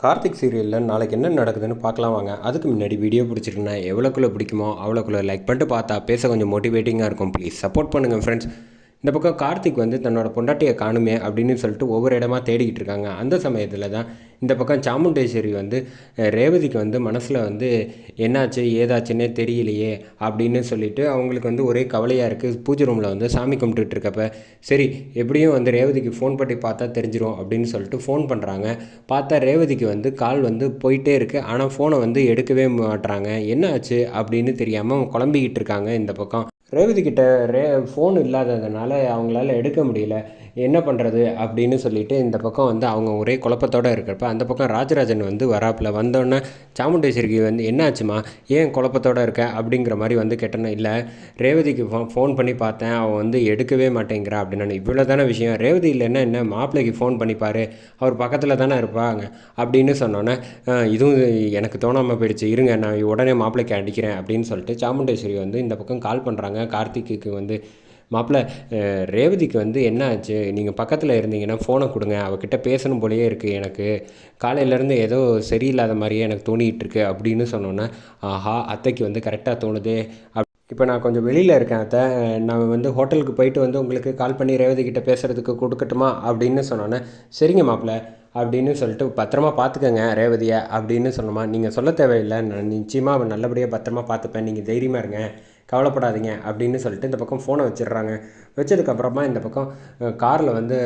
கார்த்திக் சீரியலில் நாளைக்கு என்ன நடக்குதுன்னு பார்க்கலாம் வாங்க. அதுக்கு முன்னாடி வீடியோ பிடிச்சிருக்குன்னா எவ்வளோக்குள்ளே பிடிக்குமோ அவ்வளோக்குள்ளே லைக் பண்ணிட்டு பார்த்தா பேச கொஞ்சம் மோட்டிவேட்டிங்காக இருக்கும். ப்ளீஸ் சப்போர்ட் பண்ணுங்கள் ஃப்ரெண்ட்ஸ் இந்த பக்கம் கார்த்திக் வந்து தன்னோட பொண்டாட்டியை காணுமே அப்படின்னு சொல்லிட்டு ஒவ்வொரு இடமா தேடிக்கிட்டு இருக்காங்க. அந்த சமயத்தில் தான் இந்த பக்கம் சாமுண்டேஸ்வரி வந்து ரேவதிக்கு வந்து மனசில் வந்து என்னாச்சு ஏதாச்சுன்னே தெரியலையே அப்படின்னு சொல்லிட்டு அவங்களுக்கு வந்து ஒரே கவலையாக இருக்குது பூஜை ரூமில் வந்து சாமி கும்பிட்டுட்டு இருக்கப்ப சரி எப்படியும் வந்து ரேவதிக்கு ஃபோன் பண்ணி பார்த்தா தெரிஞ்சிரும் அப்படின்னு சொல்லிட்டு ஃபோன் பண்ணுறாங்க பார்த்தா ரேவதிக்கு வந்து கால் வந்து போயிட்டே இருக்குது ஆனால் ஃபோனை வந்து எடுக்கவே மாட்றாங்க. என்ன ஆச்சு அப்படின்னு தெரியாமல் குழம்பிக்கிட்டு இருக்காங்க இந்த பக்கம். ரேவதி கிட்ட ரே ஃபோன் இல்லாததுனால அவங்களால எடுக்க முடியல. என்ன பண்ணுறது அப்படின்னு சொல்லிட்டு இந்த பக்கம் வந்து அவங்க ஒரே குழப்பத்தோடு இருக்கிறப்ப அந்த பக்கம் ராஜராஜன் வந்து வராப்பில் வந்தோடனே சாமுண்டேஸ்வரிக்கு வந்து என்னாச்சுமா? ஏன் குழப்பத்தோடு இருக்க? அப்படிங்கிற மாதிரி வந்து கேட்டேன்னா இல்லை ரேவதிக்கு ஃபோன் பண்ணி பார்த்தேன். அவன் வந்து எடுக்கவே மாட்டேங்கிறா. அப்படின்னு இவ்வளோ தானே விஷயம்? ரேவதி இல்லைன்னா என்ன? மாப்பிள்ளைக்கு ஃபோன் பண்ணிப்பார் அவர் பக்கத்தில் தானே இருப்பாங்க. அப்படின்னு சொன்னோன்னே இதுவும் எனக்கு தோணாமல் போயிடுச்சு. இருங்க நான் உடனே மாப்பிள்ளைக்கு அடிக்கிறேன். அப்படின்னு சொல்லிட்டு சாமுண்டேஸ்வரி வந்து இந்த பக்கம் கால் பண்ணுறாங்க கார்த்திக்கு வந்து மாப்பிள்ள ரேவதிக்கு வந்து என்ன ஆச்சு? நீங்கள் பக்கத்தில் இருந்தீங்கன்னா ஃபோனை கொடுங்க. அவகிட்ட பேசணும் போலயே இருக்குது எனக்கு. காலையிலேருந்து ஏதோ சரியில்லாத மாதிரியே எனக்கு தோணிகிட்டு இருக்கு அப்படின்னு சொன்னோன்னே ஆஹா அத்தைக்கு வந்து கரெக்டாக தோணுதே. அப் இப்போ நான் கொஞ்சம் வெளியில் இருக்கேன் அத்தை. நான் வந்து ஹோட்டலுக்கு போயிட்டு வந்து உங்களுக்கு கால் பண்ணி ரேவதி கிட்ட பேசுகிறதுக்கு கொடுக்கட்டுமா? அப்படின்னு சொன்னோன்னே சரிங்க மாப்பிள்ள அப்படின்னு சொல்லிட்டு பத்திரமா பார்த்துக்கங்க ரேவதியை. அப்படின்னு சொன்னோமா நீங்கள் சொல்ல தேவையில்லை. நான் நிச்சயமாக நல்லபடியாக பத்திரமா பார்த்துப்பேன் நீங்கள் தைரியமாக இருங்க. கவலைப்படாதீங்க அப்படின்னு சொல்லிட்டு இந்த பக்கம் ஃபோனை வச்சிடுறாங்க. வச்சதுக்கப்புறமா இந்த பக்கம் காரில் வந்து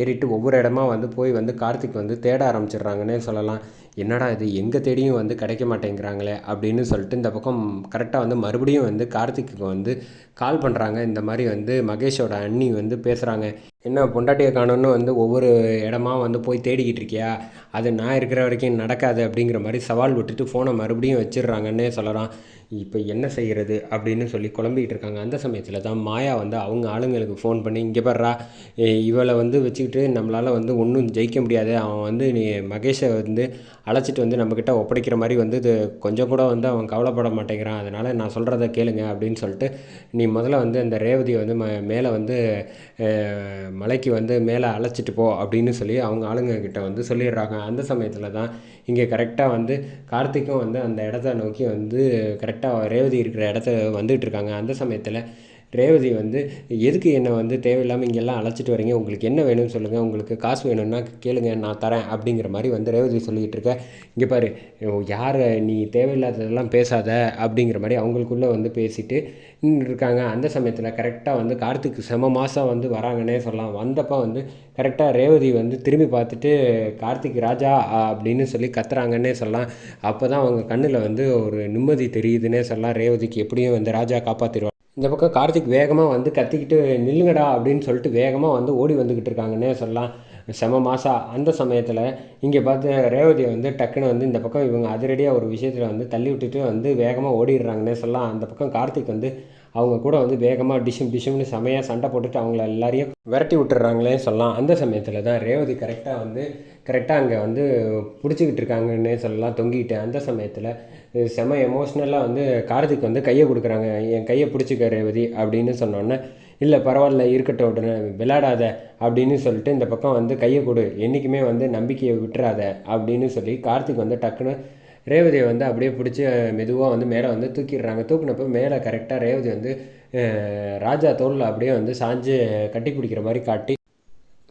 ஏறிட்டு ஒவ்வொரு இடமா வந்து போய் வந்து கார்த்திக் வந்து தேட ஆரம்பிச்சிடுறாங்கன்னே சொல்லலாம். என்னடா இது எங்கே தேடியும் வந்து கிடைக்க மாட்டேங்கிறாங்களே அப்படின்னு சொல்லிட்டு இந்த பக்கம் கரெக்டாக வந்து மறுபடியும் வந்து கார்த்திக்கு வந்து கால் பண்ணுறாங்க இந்த மாதிரி வந்து மகேஷோட அண்ணி வந்து பேசுகிறாங்க என்ன பொண்டாட்டியை காணோன்னு வந்து ஒவ்வொரு இடமா வந்து போய் தேடிக்கிட்டு இருக்கியா? அது நான் இருக்கிற வரைக்கும் நடக்காது அப்படிங்கிற மாதிரி சவால் விட்டுட்டு ஃபோனை மறுபடியும் வச்சிடுறாங்கன்னே சொல்லலாம். இப்போ என்ன செய்கிறது அப்படின்னு சொல்லி குழம்பிக்கிட்டு இருக்காங்க. அந்த சமயத்தில் தான் மாயா வந்து அவங்க ஆளுங்களுக்கு ஃபோன் பண்ணி இங்கே பாடுறா இவளை வந்து வச்சுக்கிட்டு நம்மளால் வந்து ஒன்றும் ஜெயிக்க முடியாது. அவன் வந்து நீ மகேஷை வந்து அழைச்சிட்டு வந்து நம்மக்கிட்ட ஒப்படைக்கிற மாதிரி வந்து இது கொஞ்சம் கூட வந்து அவன் கவலைப்பட மாட்டேங்கிறான். அதனால் நான் சொல்கிறத கேளுங்க அப்படின்னு சொல்லிட்டு நீ முதல்ல வந்து அந்த ரேவதியை வந்து ம மேலே வந்து மலைக்கு வந்து மேலே அழைச்சிட்டு போ அப்படின்னு சொல்லி அவங்க ஆளுங்க கிட்ட வந்து சொல்லிடுறாங்க. அந்த சமயத்தில் தான் இங்கே கரெக்டாக வந்து கார்த்திக்கும் வந்து அந்த இடத்த நோக்கி வந்து கரெக்டாக ரேவதி இருக்கிற இடத்த வந்து இருக்காங்க அந்த சமயத்தில் ரேவதி வந்து எதுக்கு என்னை வந்து தேவையில்லாமல் இங்கெல்லாம் அழைச்சிட்டு வரீங்க? உங்களுக்கு என்ன வேணும்னு சொல்லுங்கள் உங்களுக்கு காசு வேணும்னா கேளுங்க நான் தரேன் அப்படிங்கிற மாதிரி வந்து ரேவதி சொல்லிகிட்டு இருக்க. இங்கே பாரு யார் நீ தேவையில்லாததெல்லாம் பேசாத அப்படிங்கிற மாதிரி அவங்களுக்குள்ளே வந்து பேசிட்டு இருக்காங்க. அந்த சமயத்தில் கரெக்டாக வந்து கார்த்திக் செம மாதம் வந்து வராங்கன்னே சொல்லலாம். வந்தப்போ வந்து கரெக்டாக ரேவதி வந்து திரும்பி பார்த்துட்டு கார்த்திக் ராஜா அப்படின்னு சொல்லி கத்துறாங்கன்னே சொல்லலாம். அப்போ தான் அவங்க கண்ணில் வந்து ஒரு நிம்மதி தெரியுதுன்னே சொல்லலாம். ரேவதிக்கு எப்படியும் வந்து ராஜா காப்பாற்றிடுவாங்க இந்த பக்கம் கார்த்திக் வேகமாக வந்து கத்திக்கிட்டு நில்லுங்கடா அப்படின்னு சொல்லிட்டு வேகமாக வந்து ஓடி வந்துக்கிட்டு இருக்காங்கன்னே சொல்லலாம். செம மாசா. அந்த சமயத்தில் இங்கே பார்த்து ரேவதியை வந்து டக்குன்னு வந்து இந்த பக்கம் இவங்க அதிரடியாக ஒரு விஷயத்தில் வந்து தள்ளி விட்டுட்டு வந்து வேகமாக ஓடிடுறாங்கன்னே சொல்லலாம். அந்த பக்கம் கார்த்திக் வந்து அவங்க கூட வந்து வேகமாக டிஷும் டிஷும்னு செமையாக சண்டை போட்டுட்டு அவங்கள எல்லாரையும் விரட்டி விட்டுறாங்களே சொல்லலாம். அந்த சமயத்தில் தான் ரேவதி கரெக்டாக வந்து கரெக்டாக அங்கே வந்து பிடிச்சிக்கிட்டு இருக்காங்கன்னே சொல்லலாம் தொங்கிக்கிட்டேன் அந்த சமயத்தில் செம எமோஷ்னலாக வந்து கார்த்திக் வந்து கையை கொடுக்குறாங்க. என் கையை பிடிச்சிக்க ரேவதி அப்படின்னு சொன்னோன்னே இல்லை பரவாயில்ல இருக்கட்டும் உடனே விளையாடாத அப்படின்னு சொல்லிட்டு இந்த பக்கம் வந்து கையை கொடு. என்றைக்குமே வந்து நம்பிக்கையை விட்டுறாத அப்படின்னு சொல்லி கார்த்திக் வந்து டக்குன்னு ரேவதியை வந்து அப்படியே பிடிச்சி மெதுவாக வந்து மேலே வந்து தூக்கிடுறாங்க. தூக்குனப்போ மேலே கரெக்டாக ரேவதி வந்து ராஜா தோளில் அப்படியே வந்து சாஞ்சு கட்டி பிடிக்கிற மாதிரி காட்டி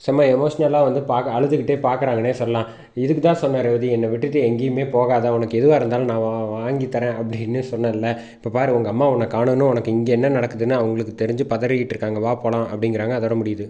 செம்ம எமோஷ்னலாக வந்து பார்க்க அழுதுகிட்டே பார்க்குறாங்கன்னே சொல்லலாம். இதுக்கு தான் சொன்னார் ரேவதி என்னை விட்டுட்டு எங்கேயுமே போகாத உனக்கு எதுவாக இருந்தாலும் நான் வாங்கி தரேன் அப்படின்னு சொன்னேன்ல. இப்போ பாரு உங்கள் அம்மா உன்னை காணணும் உனக்கு இங்கே என்ன நடக்குதுன்னு அவங்களுக்கு தெரிஞ்சு பதறிக்கிட்டு இருக்காங்க. வா போகலாம் அப்படிங்கிறாங்க. அதோட முடியுது.